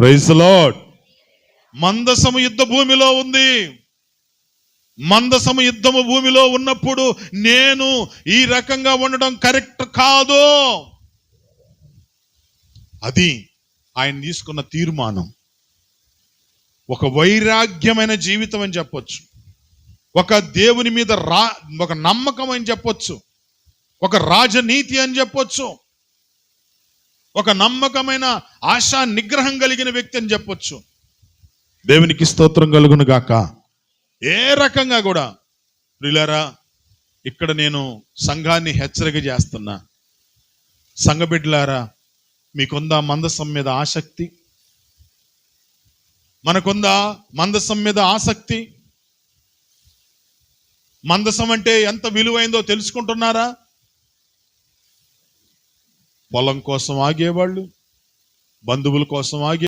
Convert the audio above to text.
Praise lord మందసము యుద్ధ భూమిలో ఉంది. మందసము యుద్ధము భూమిలో ఉన్నప్పుడు నేను ఈ రకంగా ఉండడం కరెక్ట్ కాదు. అది ఆయన తీసుకున్న తీర్మానం. ఒక వైరాగ్యమైన జీవితం అని చెప్పొచ్చు. ఒక దేవుని మీద రా ఒక నమ్మకం అని చెప్పొచ్చు. ఒక రాజనీతి అని చెప్పొచ్చు. ఒక నమ్మకమైన ఆశా నిగ్రహం కలిగిన వ్యక్తి అని చెప్పొచ్చు. దేవునికి స్తోత్రం కలుగును గాక. ఏ రకంగా కూడా. ప్రియులారా ఇక్కడ నేను సంఘాన్ని హెచ్చరిక చేస్తున్నా. సంఘ బిడ్డలారా మీకుందా మందసం మీద ఆసక్తి? మనకుందా మందసం మీద ఆసక్తి? మందసం అంటే ఎంత విలువైందో తెలుసుకుంటున్నారా? పొలం కోసం ఆగేవాళ్ళు బంధువుల కోసం ఆగే